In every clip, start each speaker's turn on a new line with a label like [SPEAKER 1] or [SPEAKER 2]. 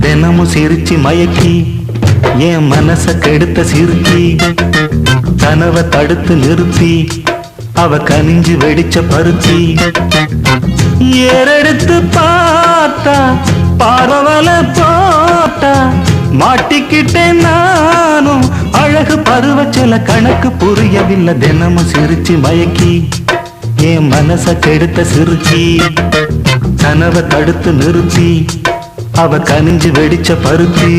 [SPEAKER 1] தினமும் சிரிச்சு மயக்கி என் மனச கெடுத்த சிரிச்சி கனவை தடுத்து நிறுத்தி அவ கனிஞ்சு வெடிச்ச பருத்தி. ஏறெடுத்து பார்த்தா பரவல போட்டா மாட்டிக்கிட்டேன் நானும் அழகு பருவச்சல கணக்கு புரியவில்லை. தினமும் சிரிச்சு மயக்கி என் மனச கெடுத்த சிரிச்சி கனவை தடுத்து நிறுத்தி அவ கனிஞ்சு வெடிச்ச பருத்தி.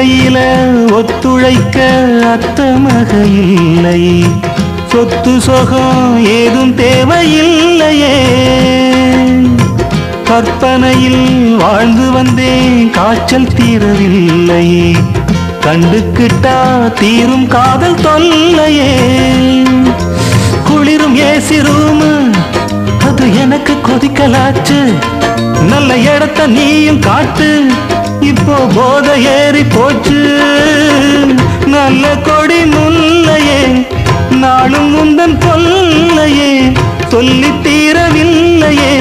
[SPEAKER 1] மெத்தையில ஒத்துழைக்க அத்தமக இல்லை. சொத்து சொகம் ஏதும் தேவையில்லையே. கற்பனையில் வாழ்ந்து வந்தேன் காய்ச்சல் தீரவில்லை. கண்டுக்கிட்டா தீரும் காதல் தொல்லையே. குளிரும் ஏசி ரூமு அது எனக்கு கொதிக்கலாச்சு. நல்ல இடத்த நீயும் காட்டு. இப்போ போத ஏறி போச்சு. நல்ல கொடி முல்லையே நாளும் முந்தன் கொல்லையே. சொல்லி தீரவில்லையே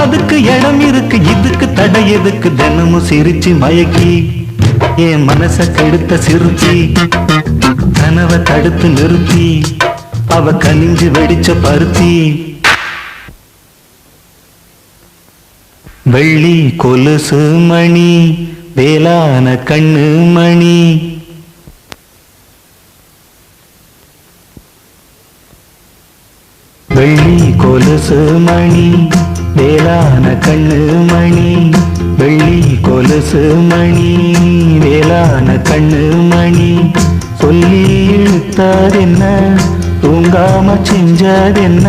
[SPEAKER 1] அதுக்கு இடம் இருக்கு இதுக்கு தடை எதுக்கு? தினமும் சிரிச்சு மயக்கி என் மனச கெடுத்த சிரிச்சி கனவை தடுத்து நிறுத்தி அவ கனிஞ்சு வெடிச்ச பருத்தி. வெள்ளி கொலுசு மணி வேளான கண்ணு மணி. வெள்ளி கொலுசு மணி வேளான கண்ணு மணி. வெள்ளி கொலுசு மணி வேளான கண்ணு மணி. சொல்லி இழுத்தாதென்ன தூங்காம செஞ்சதென்ன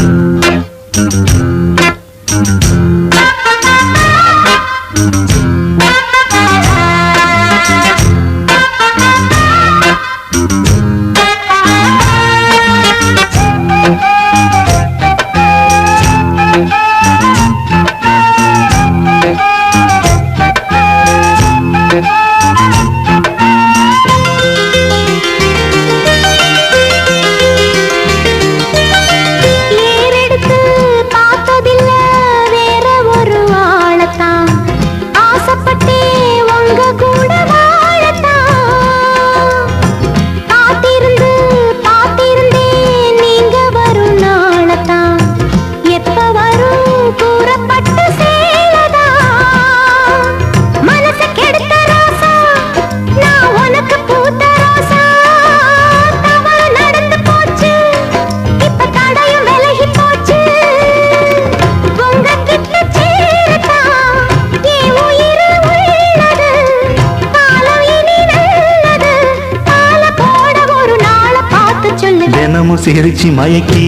[SPEAKER 1] தினமும் சிரிச்சு மயக்கி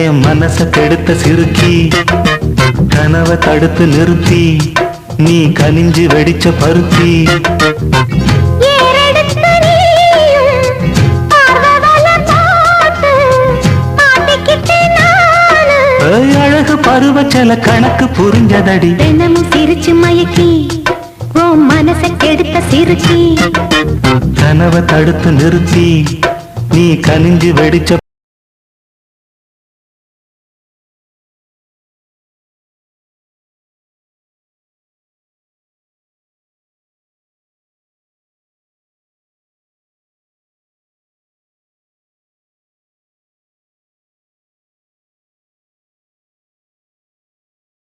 [SPEAKER 1] என் மனச கெடுத்த சிறுக்கி கனவை தடுத்து நிறுத்தி நீ கனிஞ்சு வெடிச்ச பருத்தி. அழகு பருவச்சல கணக்கு புரிஞ்சதடி.
[SPEAKER 2] தினமும் சிரிச்சு மயக்கி ஓ மனச கெடுத்த சிரிச்சி
[SPEAKER 1] கனவை தடுத்து நிறுத்தி நீ கனிஞ்சு வெடிச்ச